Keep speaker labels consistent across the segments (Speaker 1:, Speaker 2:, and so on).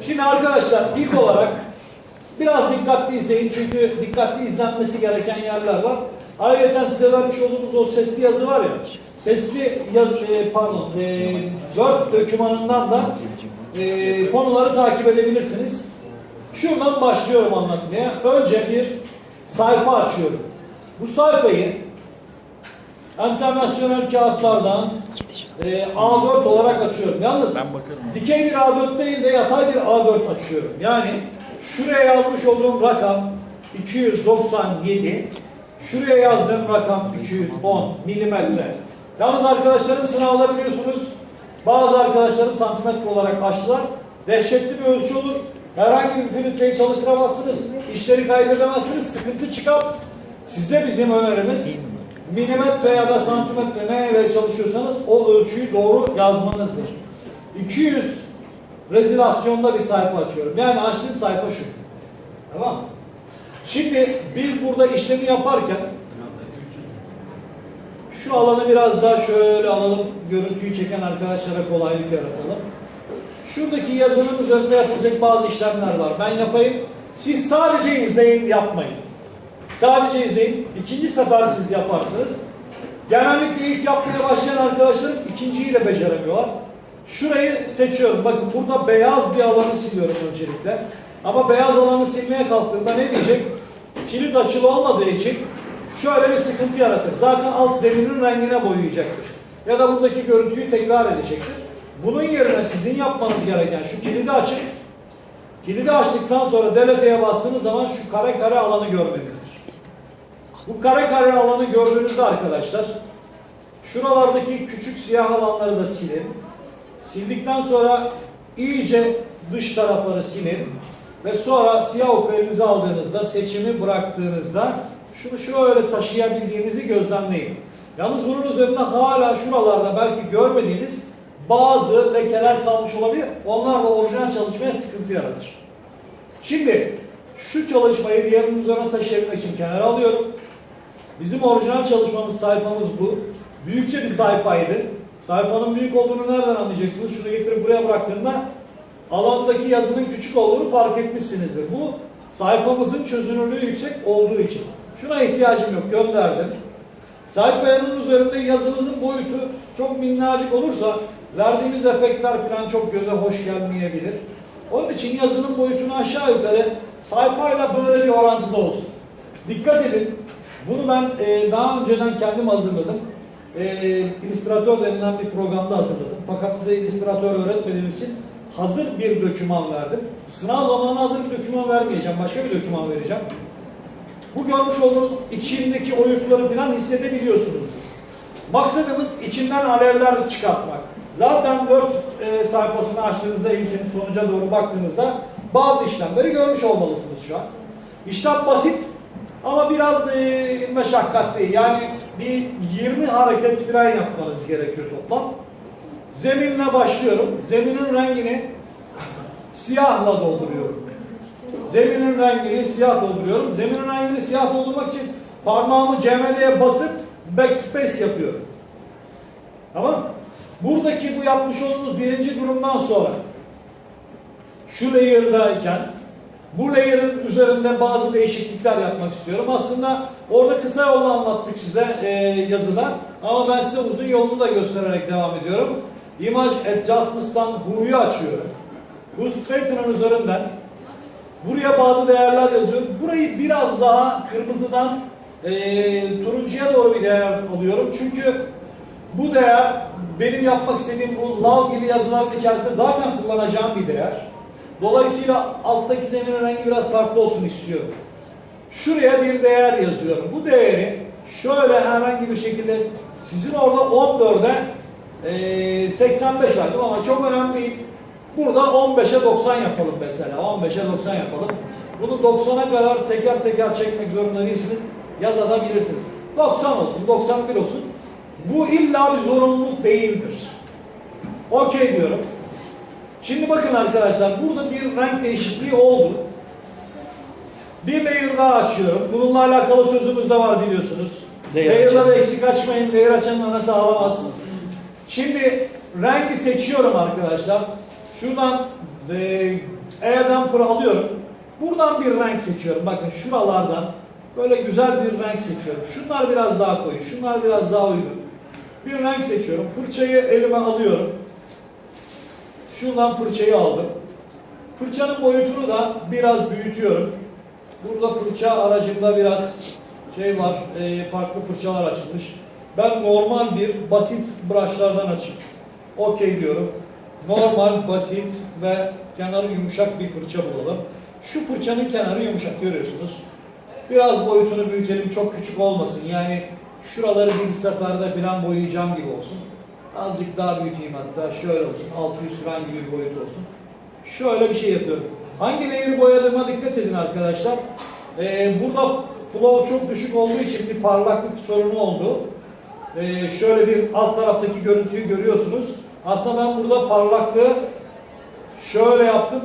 Speaker 1: Şimdi arkadaşlar ilk olarak biraz dikkatli izleyin çünkü dikkatli izlenmesi gereken yerler var. Ayrıca size vermiş olduğumuz o sesli yazı var ya, sesli yazı, e, pardon, e, Word dokümanından da e, konuları takip edebilirsiniz. Şuradan başlıyorum anlatmaya. Önce bir sayfa açıyorum. Bu sayfayı internasyonel kağıtlardan e, A4 olarak açıyorum. Yalnız dikey bir A4 değil de yatay bir A4 açıyorum. Yani şuraya yazmış olduğum rakam 297, şuraya yazdığım rakam 210 milimetre. Yalnız arkadaşlarım sınavda biliyorsunuz bazı arkadaşlarım santimetre olarak açtılar. Dehşetli bir ölçü olur. Herhangi bir filtreyi çalıştıramazsınız. işleri kaydedemezsiniz. Sıkıntı çıkar. Size bizim önerimiz milimetre ya da santimetre nereye çalışıyorsanız o ölçüyü doğru yazmanızdır. 200 rezilasyonda bir sayfa açıyorum. Yani açtığım sayfa şu. Tamam? Şimdi biz burada işlemi yaparken şu alanı biraz daha şöyle alalım. Görüntüyü çeken arkadaşlara kolaylık yaratalım. Şuradaki yazının üzerinde yapılacak bazı işlemler var. Ben yapayım. Siz sadece izleyin, yapmayın. Sadece izleyin. İkinci sefer siz yaparsınız. Genellikle ilk yapmaya başlayan arkadaşlar ikinciyi de beceremiyorlar. Şurayı seçiyorum. Bakın burada beyaz bir alanı siliyorum öncelikle. Ama beyaz alanı silmeye kalktığımda ne diyecek? Kilit açılı olmadığı için şöyle bir sıkıntı yaratır. Zaten alt zeminin rengine boyayacaktır. Ya da buradaki görüntüyü tekrar edecektir. Bunun yerine sizin yapmanız gereken şu kilidi açıp kilidi açtıktan sonra delete'ye bastığınız zaman şu kare kare alanı görmenizdir. Bu kare kare alanı gördüğünüzde arkadaşlar şuralardaki küçük siyah alanları da silin. Sildikten sonra iyice dış tarafları silin ve sonra siyah oku elinize aldığınızda seçimi bıraktığınızda şunu şöyle taşıyabildiğinizi gözlemleyin. Yalnız bunun üzerinde hala şuralarda belki görmediğiniz bazı lekeler kalmış olabilir. Onlar da orijinal çalışmaya sıkıntı yaratır. Şimdi şu çalışmayı diğerinin üzerine taşıyabilmek için kenara alıyorum. Bizim orijinal çalışmamız, sayfamız bu. Büyükçe bir sayfaydı. Sayfanın büyük olduğunu nereden anlayacaksınız? Şunu getirip buraya bıraktığında alandaki yazının küçük olduğunu fark etmişsinizdir. Bu sayfamızın çözünürlüğü yüksek olduğu için. Şuna ihtiyacım yok, gönderdim. Sayfanın üzerinde yazınızın boyutu çok minnacık olursa verdiğimiz efektler falan çok göze hoş gelmeyebilir. Onun için yazının boyutunu aşağı yukarı sayfayla böyle bir orantıda olsun. Dikkat edin. Bunu ben e, daha önceden kendim hazırladım. E, Illustrator denilen bir programda hazırladım. Fakat size Illustrator öğretmediğim için hazır bir döküman verdim. Sınav zamanı hazır bir döküman vermeyeceğim. Başka bir döküman vereceğim. Bu görmüş olduğunuz içindeki oyukları falan hissedebiliyorsunuzdur. Maksadımız içinden alevler çıkartmak. Zaten Word e, sayfasını açtığınızda ilkin sonuca doğru baktığınızda bazı işlemleri görmüş olmalısınız şu an. İşlem basit ama biraz e, meşakkatli. Yani bir 20 hareket falan yapmanız gerekiyor toplam. Zeminle başlıyorum. Zeminin rengini siyahla dolduruyorum. Zeminin rengini siyah dolduruyorum. Zeminin rengini siyah doldurmak için parmağımı CMD'ye basıp backspace yapıyorum. Tamam Buradaki bu yapmış olduğumuz birinci durumdan sonra şu layer'dayken bu layer'ın üzerinde bazı değişiklikler yapmak istiyorum. Aslında orada kısa yolu anlattık size e, yazıda. Ama ben size uzun yolunu da göstererek devam ediyorum. Image Adjustments'tan Who'yu açıyorum. Bu Straightener'ın üzerinden buraya bazı değerler yazıyorum. Burayı biraz daha kırmızıdan e, turuncuya doğru bir değer alıyorum. Çünkü bu değer benim yapmak istediğim bu lav gibi yazıların içerisinde zaten kullanacağım bir değer. Dolayısıyla alttaki zeminin rengi biraz farklı olsun istiyorum. Şuraya bir değer yazıyorum. Bu değeri şöyle herhangi bir şekilde sizin orada 14'e e, 85 verdim ama çok önemli değil. Burada 15'e 90 yapalım mesela. 15'e 90 yapalım. Bunu 90'a kadar teker teker çekmek zorunda değilsiniz. Yazabilirsiniz. 90 olsun, 91 olsun. Bu illa bir zorunluluk değildir. Okey diyorum. Şimdi bakın arkadaşlar burada bir renk değişikliği oldu. Bir layer daha açıyorum. Bununla alakalı sözümüz de var biliyorsunuz.
Speaker 2: Layer
Speaker 1: Layer'ları eksik açmayın. Layer açanın anası ağlamaz. Şimdi rengi seçiyorum arkadaşlar. Şuradan Ve E'den alıyorum. Buradan bir renk seçiyorum. Bakın şuralardan böyle güzel bir renk seçiyorum. Şunlar biraz daha koyu, şunlar biraz daha uygun. Bir renk seçiyorum. Fırçayı elime alıyorum. Şuradan fırçayı aldım. Fırçanın boyutunu da biraz büyütüyorum. Burada fırça aracımda biraz şey var, e, farklı fırçalar açılmış. Ben normal bir basit brushlardan açayım. Okey diyorum. Normal, basit ve kenarı yumuşak bir fırça bulalım. Şu fırçanın kenarı yumuşak görüyorsunuz. Biraz boyutunu büyütelim, çok küçük olmasın. Yani şuraları bir seferde falan boyayacağım gibi olsun. Azıcık daha büyüteyim hatta şöyle olsun. 600 gram gibi bir boyut olsun. Şöyle bir şey yapıyorum. Hangi layer'ı boyadığıma dikkat edin arkadaşlar. Ee, burada flow çok düşük olduğu için bir parlaklık sorunu oldu. Ee, şöyle bir alt taraftaki görüntüyü görüyorsunuz. Aslında ben burada parlaklığı şöyle yaptım.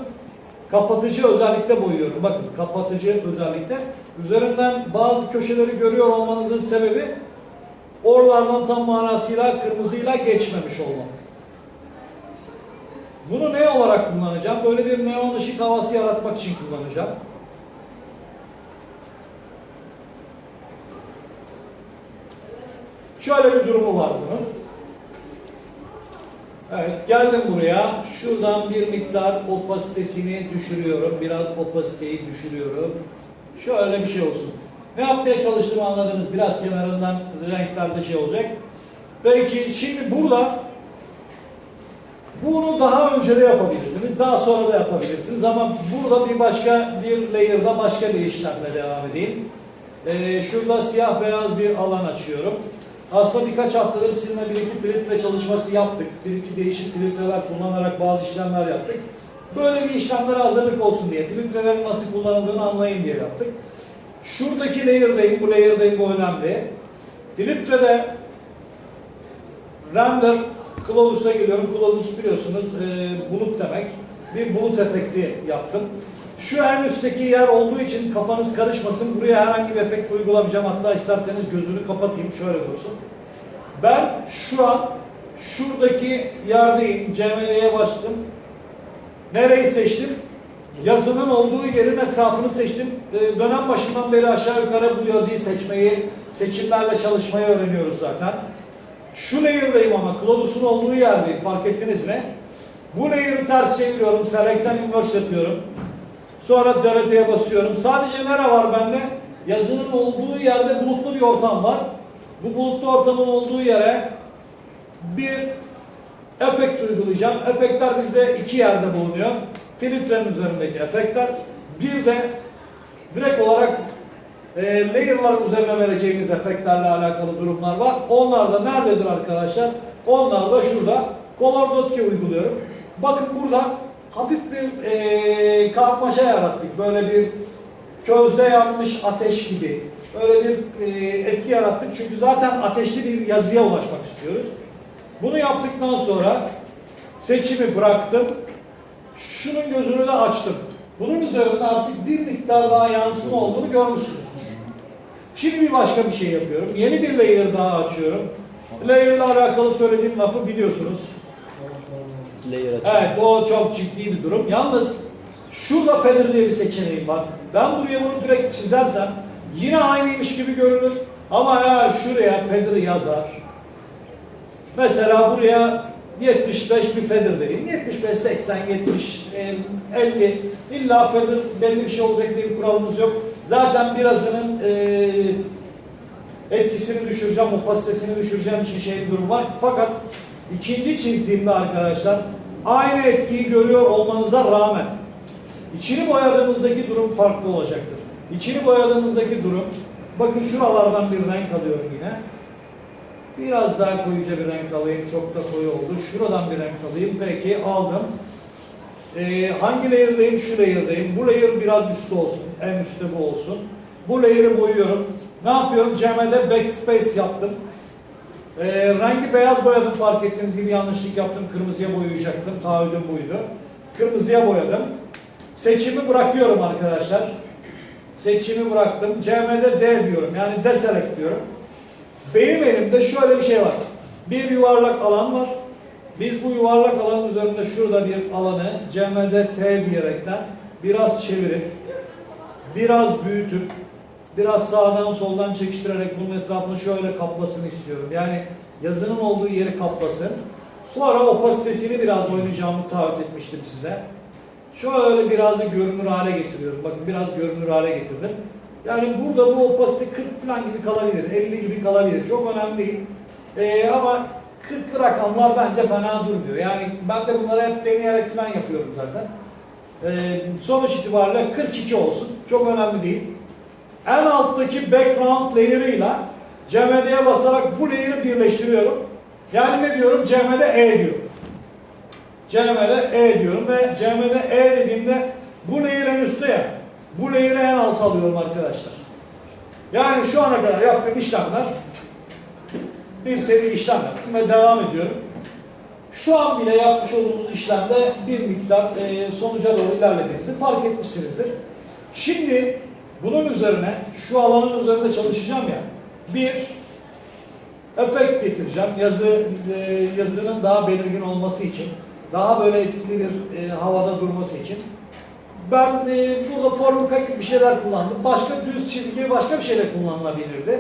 Speaker 1: Kapatıcı özellikle boyuyorum. Bakın kapatıcı özellikle. Üzerinden bazı köşeleri görüyor olmanızın sebebi oralardan tam manasıyla kırmızıyla geçmemiş olmam. Bunu ne olarak kullanacağım? Böyle bir neon ışık havası yaratmak için kullanacağım. Şöyle bir durumu var bunun. Evet, geldim buraya. Şuradan bir miktar opasitesini düşürüyorum. Biraz opasiteyi düşürüyorum. Şöyle bir şey olsun. Ne yapmaya çalıştığımı anladınız. Biraz kenarından renklerde şey olacak. Peki şimdi burada bunu daha önce de yapabilirsiniz. Daha sonra da yapabilirsiniz. Ama burada bir başka bir layer'da başka bir işlemle devam edeyim. Ee, şurada siyah beyaz bir alan açıyorum. Aslında birkaç haftadır sizinle bir iki filtre çalışması yaptık. Bir iki değişik filtreler kullanarak bazı işlemler yaptık. Böyle bir işlemlere hazırlık olsun diye, filtrelerin nasıl kullanıldığını anlayın diye yaptık. Şuradaki layer'dayım, bu layer'dayım bu önemli. Filtrede render Cloudus'a geliyorum. Cloudus biliyorsunuz e, bulut demek. Bir bulut efekti yaptım. Şu en üstteki yer olduğu için kafanız karışmasın. Buraya herhangi bir efekt uygulamayacağım. Hatta isterseniz gözünü kapatayım. Şöyle dursun. Ben şu an şuradaki yerdeyim. CML'ye bastım. Nereyi seçtim? Yazının olduğu yerin etrafını seçtim. Ee, dönem başından beri aşağı yukarı bu yazıyı seçmeyi, seçimlerle çalışmayı öğreniyoruz zaten. Şu layer'dayım ama Cloudus'un olduğu yerdeyim. Fark ettiniz mi? Bu layer'ı ters çeviriyorum. Select'ten inverse yapıyorum. Sonra delete'ye basıyorum. Sadece nere var bende? Yazının olduğu yerde bulutlu bir ortam var. Bu bulutlu ortamın olduğu yere bir efekt uygulayacağım. Efektler bizde iki yerde bulunuyor. Filtrenin üzerindeki efektler. Bir de direkt olarak e, layer'lar üzerine vereceğimiz efektlerle alakalı durumlar var. Onlar da nerededir arkadaşlar? Onlar da şurada. Color Dot Key uyguluyorum. Bakın burada hafif bir e, kalkmaşa yarattık. Böyle bir közde yanmış ateş gibi. Böyle bir e, etki yarattık. Çünkü zaten ateşli bir yazıya ulaşmak istiyoruz. Bunu yaptıktan sonra seçimi bıraktım. Şunun gözünü de açtım. Bunun üzerinde artık bir miktar daha yansıma olduğunu görmüşsünüz. Şimdi bir başka bir şey yapıyorum. Yeni bir layer daha açıyorum. Layer ile alakalı söylediğim lafı biliyorsunuz.
Speaker 2: Layer açalım.
Speaker 1: Evet o çok ciddi bir durum. Yalnız şurada feather diye bir seçeneğim var. Ben buraya bunu direkt çizersem yine aynıymış gibi görünür. Ama eğer şuraya feather yazar. Mesela buraya 75 bir feather vereyim. 75, 80, 70, e, 50. İlla feather belli bir şey olacak diye bir kuralımız yok. Zaten birazının e, etkisini düşüreceğim, opasitesini düşüreceğim için şey bir durum var. Fakat ikinci çizdiğimde arkadaşlar aynı etkiyi görüyor olmanıza rağmen içini boyadığımızdaki durum farklı olacaktır. İçini boyadığımızdaki durum bakın şuralardan bir renk alıyorum yine. Biraz daha koyuca bir renk alayım. Çok da koyu oldu. Şuradan bir renk alayım. Peki aldım. Ee, hangi layer'dayım? Şu layer'dayım. Bu layer biraz üstte olsun. En üstte bu olsun. Bu layer'ı boyuyorum. Ne yapıyorum? CM'de backspace yaptım. Ee, rengi beyaz boyadım fark ettiğiniz gibi yanlışlık yaptım. Kırmızıya boyayacaktım. Taahhüdüm buydu. Kırmızıya boyadım. Seçimi bırakıyorum arkadaşlar. Seçimi bıraktım. CM'de D diyorum. Yani deselect diyorum. Benim elimde şöyle bir şey var. Bir yuvarlak alan var. Biz bu yuvarlak alanın üzerinde şurada bir alanı CMD T diyerekten biraz çevirip, biraz büyütüp, biraz sağdan soldan çekiştirerek bunun etrafını şöyle kaplasını istiyorum. Yani yazının olduğu yeri kaplasın. Sonra opasitesini biraz oynayacağımı taahhüt etmiştim size. Şöyle biraz görünür hale getiriyorum. Bakın biraz görünür hale getirdim. Yani burada bu opasite 40 falan gibi kalabilir, 50 gibi kalabilir. Çok önemli değil. Ee, ama 40'lı rakamlar bence fena durmuyor. Yani ben de bunları hep deneyerek falan yapıyorum zaten. Ee, sonuç itibariyle 42 olsun. Çok önemli değil. En alttaki background layer'ıyla CMD'ye basarak bu layer'ı birleştiriyorum. Yani ne diyorum? CMD E diyorum. CMD E diyorum ve CMD E dediğimde bu layer en üstte ya. Bu layer'ı en alta alıyorum arkadaşlar. Yani şu ana kadar yaptığım işlemler bir seri işlem yaptım ve devam ediyorum. Şu an bile yapmış olduğumuz işlemde bir miktar e, sonuca doğru ilerlediğimizi fark etmişsinizdir. Şimdi bunun üzerine, şu alanın üzerinde çalışacağım ya, bir efekt getireceğim. Yazı e, yazının daha belirgin olması için, daha böyle etkili bir e, havada durması için. Ben e, burada formuka gibi bir şeyler kullandım. Başka düz çizgi, başka bir şey de kullanılabilirdi.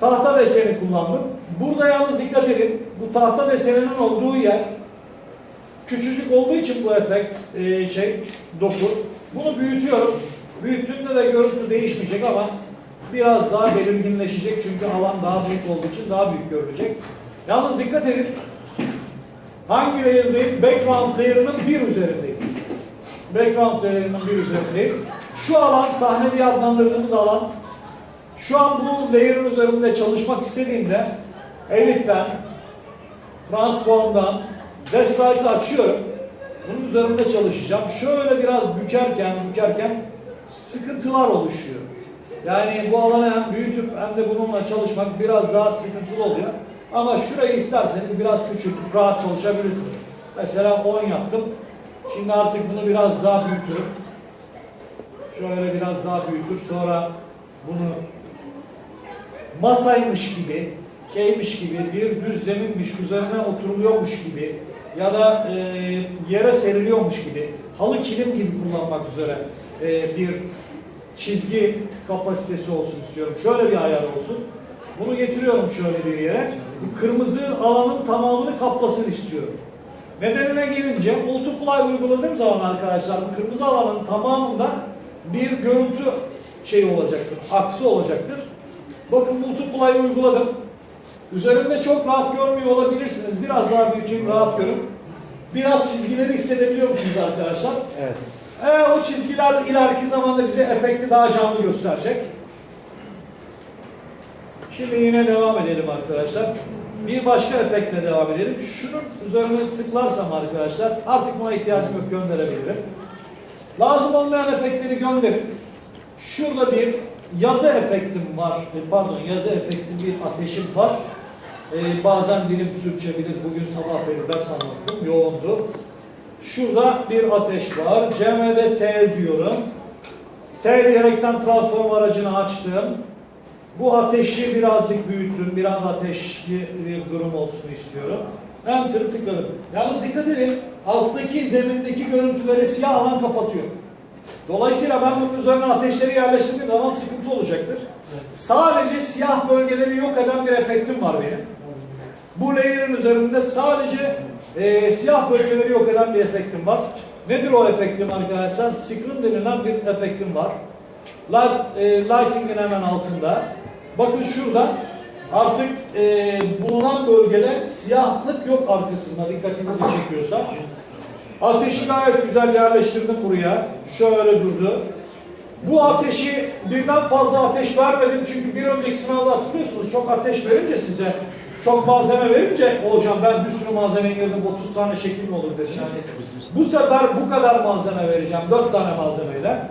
Speaker 1: Tahta deseni kullandım. Burada yalnız dikkat edin. Bu tahta deseninin olduğu yer küçücük olduğu için bu efekt e, şey doku. Bunu büyütüyorum. Büyüttüğümde de görüntü değişmeyecek ama biraz daha belirginleşecek çünkü alan daha büyük olduğu için daha büyük görünecek. Yalnız dikkat edin. Hangi layer'dayım? Background layer'ının bir üzerindeyim. Background layer'ının bir üzerindeyim. Şu alan sahne diye adlandırdığımız alan şu an bu layer'ın üzerinde çalışmak istediğimde Edit'ten, Transform'dan, Deslight'ı açıyorum. Bunun üzerinde çalışacağım. Şöyle biraz bükerken, bükerken sıkıntılar oluşuyor. Yani bu alanı hem büyütüp hem de bununla çalışmak biraz daha sıkıntılı oluyor. Ama şurayı isterseniz biraz küçültüp rahat çalışabilirsiniz. Mesela 10 yaptım. Şimdi artık bunu biraz daha büyütürüm. Şöyle biraz daha büyütür. Sonra bunu masaymış gibi, şeymiş gibi, bir düz zeminmiş, üzerine oturuluyormuş gibi ya da e, yere seriliyormuş gibi, halı kilim gibi kullanmak üzere e, bir çizgi kapasitesi olsun istiyorum. Şöyle bir ayar olsun. Bunu getiriyorum şöyle bir yere. Bu kırmızı alanın tamamını kaplasın istiyorum. Nedenine gelince multiply uyguladığım zaman arkadaşlar bu kırmızı alanın tamamında bir görüntü şeyi olacaktır, aksı olacaktır. Bakın multiply'ı uyguladım. Üzerinde çok rahat görmüyor olabilirsiniz. Biraz daha büyüteyim, rahat görün. Biraz çizgileri hissedebiliyor musunuz arkadaşlar?
Speaker 2: Evet.
Speaker 1: Ee, o çizgiler ileriki zamanda bize efekti daha canlı gösterecek. Şimdi yine devam edelim arkadaşlar. Bir başka efektle devam edelim. Şunun üzerine tıklarsam arkadaşlar artık buna ihtiyacım yok gönderebilirim. Lazım olmayan efektleri gönderin. Şurada bir yazı efektim var. E, Pardon yazı efekti bir ateşim var. Ee, bazen dilim sürçebilir. Bugün sabah beri ders anlattım. Yoğundu. Şurada bir ateş var. CMD T diyorum. T diyerekten transform aracını açtım. Bu ateşi birazcık büyüttüm. Biraz ateşli bir durum olsun istiyorum. Enter'ı tıkladım. Yalnız dikkat edin. Alttaki zemindeki görüntüleri siyah alan kapatıyor. Dolayısıyla ben bunun üzerine ateşleri yerleştirdiğim zaman sıkıntı olacaktır. Sadece siyah bölgeleri yok eden bir efektim var benim. Bu layer'ın üzerinde sadece e, siyah bölgeleri yok eden bir efektim var. Nedir o efektim arkadaşlar? Screen denilen bir efektim var. Light, e, lighting'in hemen altında. Bakın şurada artık e, bulunan bölgede siyahlık yok arkasında dikkatinizi çekiyorsa. Ateşi gayet güzel yerleştirdim buraya. Şöyle durdu. Bu ateşi birden fazla ateş vermedim çünkü bir önceki sınavda hatırlıyorsunuz çok ateş verince size çok malzeme verince hocam ben bir sürü malzeme girdim 30 tane şekil mi olur dediniz. Bu sefer bu kadar malzeme vereceğim 4 tane malzemeyle.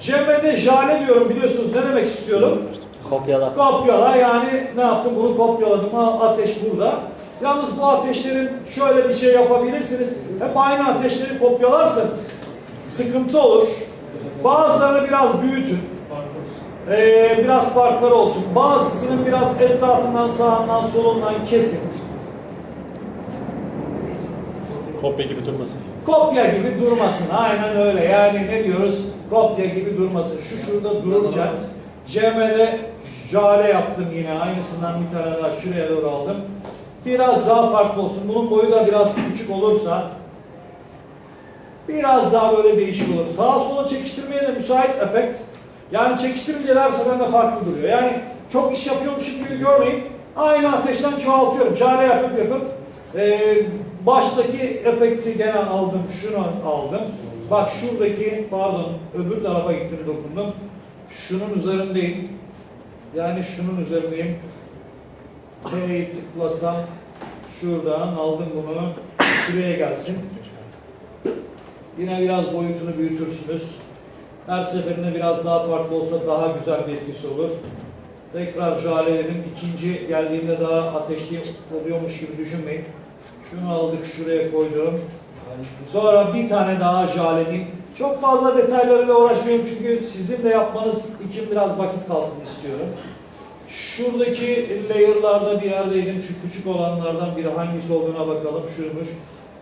Speaker 1: CMD jale diyorum biliyorsunuz ne demek istiyorum.
Speaker 2: Kopyala.
Speaker 1: Kopyala yani ne yaptım bunu kopyaladım ha ateş burada. Yalnız bu ateşlerin şöyle bir şey yapabilirsiniz. Hep aynı ateşleri kopyalarsanız sıkıntı olur. Bazılarını biraz büyütün. Ee, biraz farkları olsun. Bazısının biraz etrafından sağından solundan kesin.
Speaker 2: Kopya gibi durmasın.
Speaker 1: Kopya gibi durmasın. Aynen öyle. Yani ne diyoruz? Kopya gibi durmasın. Şu şurada dururken CM'de jale yaptım yine. Aynısından bir tane daha şuraya doğru aldım. Biraz daha farklı olsun. Bunun boyu da biraz küçük olursa biraz daha böyle değişik olur. Sağa sola çekiştirmeye de müsait efekt. Yani çekiştirince her seferinde farklı duruyor. Yani çok iş yapıyormuşum gibi görmeyin. Aynı ateşten çoğaltıyorum. Jale yapıp yapıp e, baştaki efekti gene aldım. Şunu aldım. Bak şuradaki pardon öbür tarafa gittim dokundum. Şunun üzerindeyim. Yani şunun üzerindeyim. T'yi tıklasam şuradan aldım bunu. Şuraya gelsin. Yine biraz boyutunu büyütürsünüz. Her seferinde biraz daha farklı olsa daha güzel bir etkisi olur. Tekrar jalelerim ikinci geldiğinde daha ateşli oluyormuş gibi düşünmeyin. Şunu aldık şuraya koydum. Sonra bir tane daha jalelim. Çok fazla detaylarıyla uğraşmayayım çünkü sizin de yapmanız için biraz vakit kalsın istiyorum. Şuradaki layer'larda bir yerdeydim. Şu küçük olanlardan biri hangisi olduğuna bakalım. Şuymuş.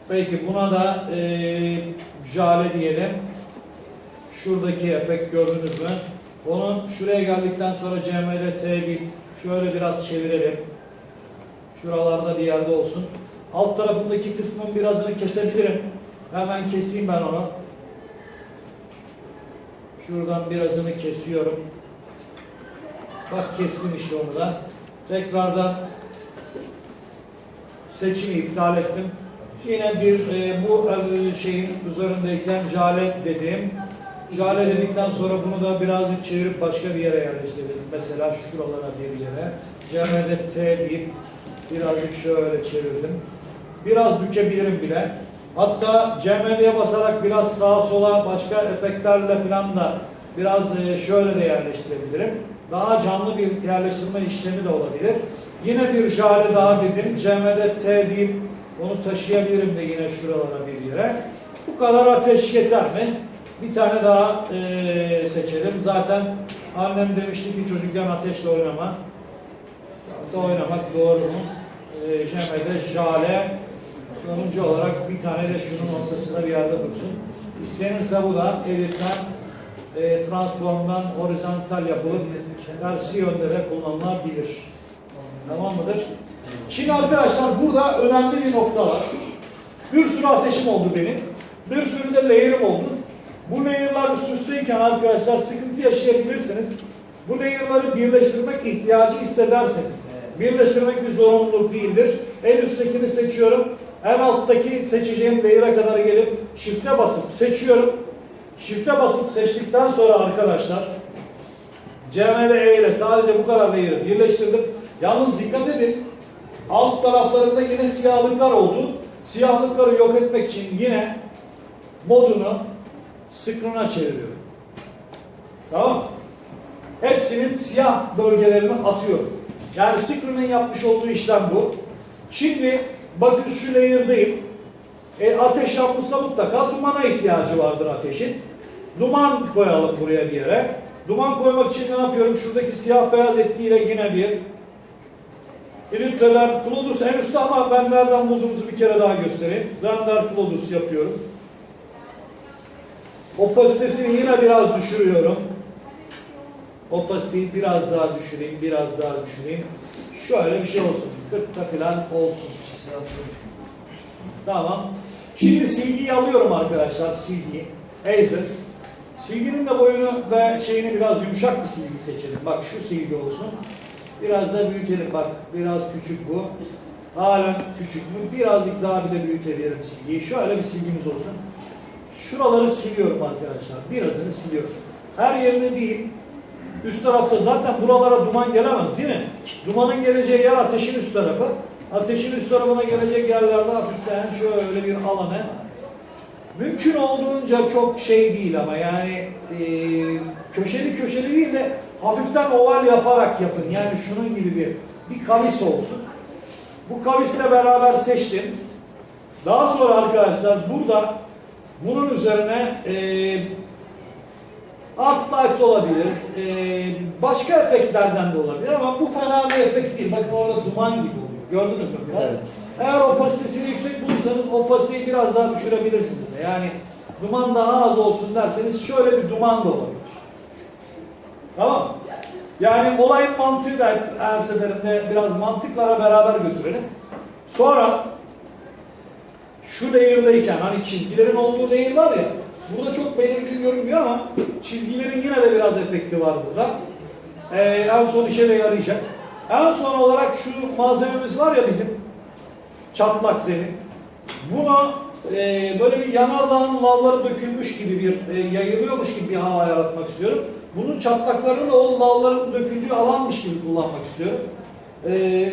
Speaker 1: Peki buna da eee jale diyelim. Şuradaki efekt gördünüz mü? Onun şuraya geldikten sonra CML T1 şöyle biraz çevirelim. Şuralarda bir yerde olsun. Alt tarafındaki kısmın birazını kesebilirim. Hemen keseyim ben onu. Şuradan birazını kesiyorum. Bak kestim işte onu da. Tekrardan seçimi iptal ettim. Yine bir e, bu e, şeyin üzerindeyken jale dediğim jale dedikten sonra bunu da birazcık çevirip başka bir yere yerleştirdim. Mesela şuralara bir yere. CM'de T deyip birazcık şöyle çevirdim. Biraz bükebilirim bile. Hatta CMD'ye basarak biraz sağa sola başka efektlerle falan da biraz e, şöyle de yerleştirebilirim. Daha canlı bir yerleştirme işlemi de olabilir. Yine bir jale daha dedim. CMD T deyip onu taşıyabilirim de yine şuralara bir yere. Bu kadar ateş yeter mi? Bir tane daha e, seçelim. Zaten annem demişti ki çocukken ateşle oynama. Da oynamak doğru mu? E, CMD jale Sonuncu olarak bir tane de şunun ortasında bir yerde dursun. İstenirse bu da elitten e, transformdan horizontal yapılıp tersi yönde de kullanılabilir. Tamam mıdır? Şimdi arkadaşlar burada önemli bir nokta var. Bir sürü ateşim oldu benim. Bir sürü de layer'ım oldu. Bu layer'lar üst üsteyken arkadaşlar sıkıntı yaşayabilirsiniz. Bu layer'ları birleştirmek ihtiyacı hissederseniz. Birleştirmek bir zorunluluk değildir. En üsttekini seçiyorum. En alttaki seçeceğim layer'a kadar gelip shift'e basıp seçiyorum. Shift'e basıp seçtikten sonra arkadaşlar CMD E ile sadece bu kadar layer'ı birleştirdim. Yalnız dikkat edin. Alt taraflarında yine siyahlıklar oldu. Siyahlıkları yok etmek için yine modunu screen'a çeviriyorum. Tamam? Hepsinin siyah bölgelerini atıyorum. Yani screen'in yapmış olduğu işlem bu. Şimdi bakın şu layer'dayım. E, ateş yapmışsa mutlaka dumana ihtiyacı vardır ateşin. Duman koyalım buraya bir yere. Duman koymak için ne yapıyorum? Şuradaki siyah beyaz etkiyle yine bir filtreler, Plodus en üstte ama ben nereden bulduğumuzu bir kere daha göstereyim. Render Plodus yapıyorum. Opasitesini yine biraz düşürüyorum. Opasiteyi biraz daha düşüreyim, biraz daha düşüreyim. Şöyle bir şey olsun. 40'ta falan olsun. Tamam. Şimdi silgiyi alıyorum arkadaşlar. Silgiyi. Acer. Silginin de boyunu ve şeyini biraz yumuşak bir silgi seçelim. Bak şu silgi olsun. Biraz da büyütelim. Bak biraz küçük bu. Halen küçük bu. Birazcık daha bile büyütebilirim silgiyi. Şöyle bir silgimiz olsun. Şuraları siliyorum arkadaşlar. Birazını siliyorum. Her yerini değil. Üst tarafta zaten buralara duman gelemez değil mi? Dumanın geleceği yer ateşin üst tarafı. Ateşin üst tarafına gelecek yerlerde hafiften şöyle bir alanı. Mümkün olduğunca çok şey değil ama yani e, köşeli köşeli değil de hafiften oval yaparak yapın. Yani şunun gibi bir bir kavis olsun. Bu kavisle beraber seçtim. Daha sonra arkadaşlar burada bunun üzerine e, Art light olabilir, e, başka efektlerden de olabilir ama bu fena bir efekt değil. Bakın orada duman gibi oluyor. Gördünüz mü biraz?
Speaker 2: Evet.
Speaker 1: Eğer opasitesini yüksek bulursanız opasiteyi biraz daha düşürebilirsiniz de. Yani duman daha az olsun derseniz şöyle bir duman da olabilir. Tamam Yani olayın mantığı da her seferinde biraz mantıklara beraber götürelim. Sonra şu layer'dayken hani çizgilerin olduğu layer var ya burada çok belirgin görünmüyor ama çizgilerin yine de biraz efekti var burada. Ee, en son işe de yarayacak. En son olarak şu malzememiz var ya bizim çatlak zemin. Bunu e, böyle bir yanardağın lavları dökülmüş gibi bir e, yayılıyormuş gibi bir hava yaratmak istiyorum. Bunun çatlaklarını da o lavların döküldüğü alanmış gibi kullanmak istiyorum. E,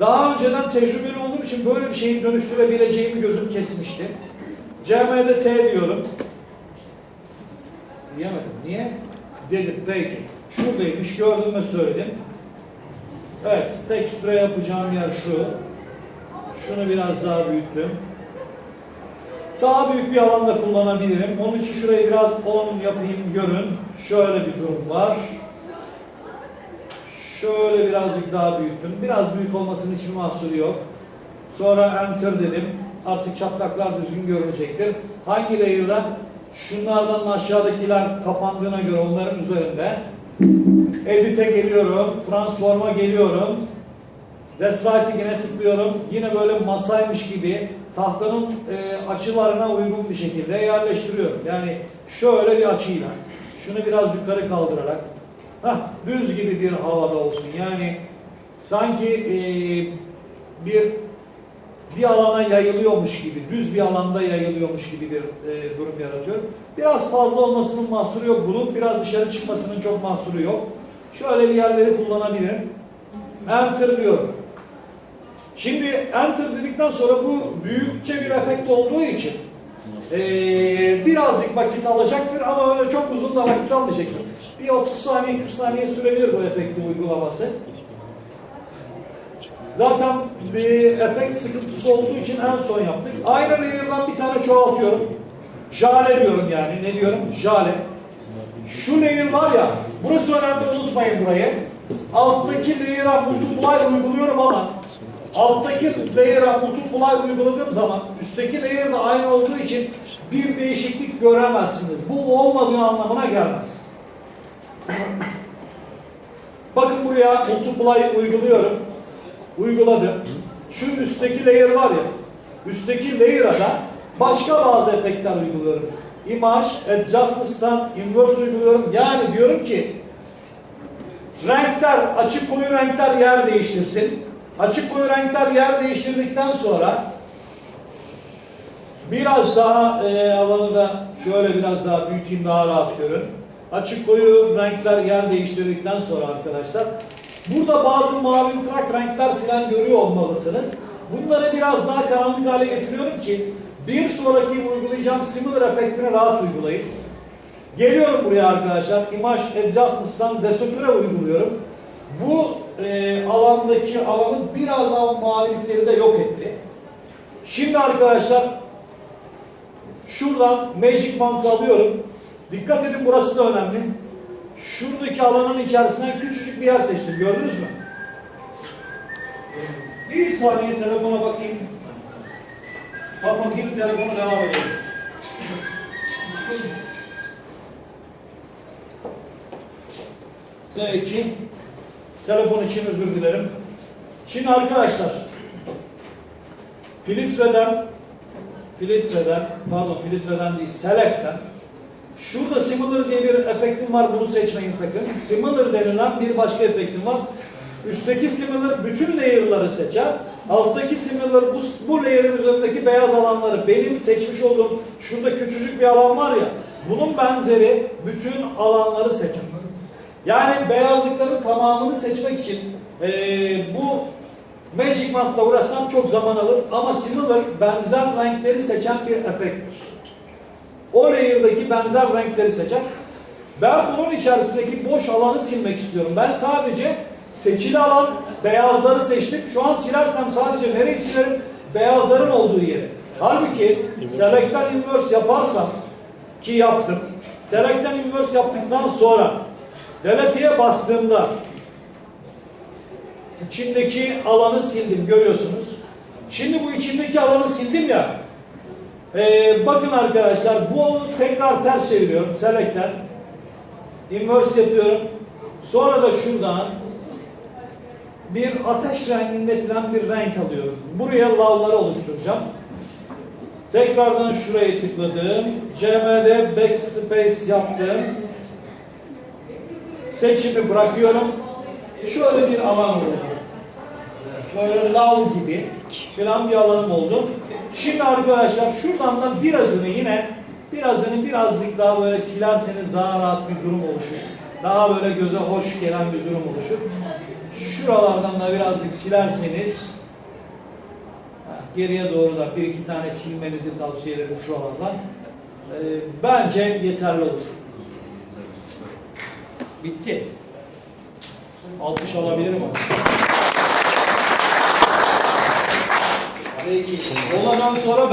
Speaker 1: daha önceden tecrübeli olduğum için böyle bir şeyi dönüştürebileceğimi gözüm kesmişti. CM'de T diyorum. Diyemedim. Niye? Dedim. Peki. Şuradaymış. Gördüm ve söyledim. Evet. Tekstüre yapacağım yer şu. Şunu biraz daha büyüttüm. Daha büyük bir alanda kullanabilirim. Onun için şurayı biraz 10 yapayım görün. Şöyle bir durum var. Şöyle birazcık daha büyüttüm. Biraz büyük olmasının hiçbir mahsuru yok. Sonra enter dedim. Artık çatlaklar düzgün görünecektir. Hangi layer'da? Şunlardan aşağıdakiler kapandığına göre onların üzerinde. Edit'e geliyorum. Transform'a geliyorum. Destrighting'ine tıklıyorum. Yine böyle masaymış gibi tahtanın e, açılarına uygun bir şekilde yerleştiriyorum. Yani şöyle bir açıyla. Şunu biraz yukarı kaldırarak. Hah, düz gibi bir havada olsun. Yani sanki e, bir bir alana yayılıyormuş gibi, düz bir alanda yayılıyormuş gibi bir e, durum yaratıyorum. Biraz fazla olmasının mahsuru yok bunun. Biraz dışarı çıkmasının çok mahsuru yok. Şöyle bir yerleri kullanabilirim. Enter diyorum. Şimdi enter dedikten sonra bu büyükçe bir efekt olduğu için eee, birazcık vakit alacaktır ama öyle çok uzun da vakit almayacaktır. Bir 30 saniye 40 saniye sürebilir bu efektin uygulaması. Zaten bir efekt sıkıntısı olduğu için en son yaptık. Aynı layer'dan bir tane çoğaltıyorum. Jale diyorum yani. Ne diyorum? Jale. Şu layer var ya, burası önemli unutmayın burayı. Alttaki layer'a multiply uyguluyorum ama alttaki layer'a multiply uyguladığım zaman üstteki layer da aynı olduğu için bir değişiklik göremezsiniz. Bu olmadığı anlamına gelmez. Bakın buraya multiply uyguluyorum. Uyguladım. Şu üstteki layer var ya, üstteki layer'a da başka bazı efektler uyguluyorum. Image Adjustments'tan invert uyguluyorum. Yani diyorum ki renkler, açık koyu renkler yer değiştirsin. Açık koyu renkler yer değiştirdikten sonra biraz daha e, alanı da şöyle biraz daha büyüteyim daha rahat görün. Açık koyu renkler yer değiştirdikten sonra arkadaşlar burada bazı mavi trak renkler falan görüyor olmalısınız. Bunları biraz daha karanlık hale getiriyorum ki bir sonraki uygulayacağım similar efektini rahat uygulayın. Geliyorum buraya arkadaşlar. Image Adjustments'tan Desatür'e uyguluyorum. Bu e, alandaki alanı biraz daha mavilikleri de yok etti. Şimdi arkadaşlar şuradan Magic Wand'ı alıyorum. Dikkat edin burası da önemli. Şuradaki alanın içerisinden küçücük bir yer seçtim. Gördünüz mü? Bir saniye telefona bakayım. Kapatayım telefonu devam edelim. Peki. Telefon için özür dilerim. Şimdi arkadaşlar filtreden filtreden pardon filtreden değil select'ten şurada similar diye bir efektim var bunu seçmeyin sakın. Similar denilen bir başka efektim var. Üstteki similar bütün layer'ları seçer. Alttaki similar bu, bu layer'ın üzerindeki beyaz alanları benim seçmiş olduğum şurada küçücük bir alan var ya bunun benzeri bütün alanları seçer. Yani beyazlıkların tamamını seçmek için eee, bu Magic Wand'la uğraşsam çok zaman alır ama Similar benzer renkleri seçen bir efekttir. O layer'daki benzer renkleri seçer. Ben bunun içerisindeki boş alanı silmek istiyorum. Ben sadece seçili alan beyazları seçtim. Şu an silersem sadece nereyi silerim? Beyazların olduğu yeri. Halbuki Select'ten Inverse yaparsam ki yaptım. Select'ten Inverse yaptıktan sonra Delete'ye bastığımda içindeki alanı sildim görüyorsunuz. Şimdi bu içindeki alanı sildim ya. Ee, bakın arkadaşlar bu tekrar ters çeviriyorum. Select'ten. Inverse yapıyorum. Sonra da şuradan bir ateş renginde falan bir renk alıyorum. Buraya lavları oluşturacağım. Tekrardan şuraya tıkladım. CM'de backspace yaptım. Seçimi bırakıyorum. Şöyle bir alan oldu. Böyle lav gibi falan bir alanım oldu. Şimdi arkadaşlar şuradan da birazını yine birazını birazcık daha böyle silerseniz daha rahat bir durum oluşur. Daha böyle göze hoş gelen bir durum oluşur. Şuralardan da birazcık silerseniz geriye doğru da bir iki tane silmenizi tavsiye ederim şuralardan. Ee, bence yeterli olur. Bitti. Alkış alabilirim ama. Peki. Moladan sonra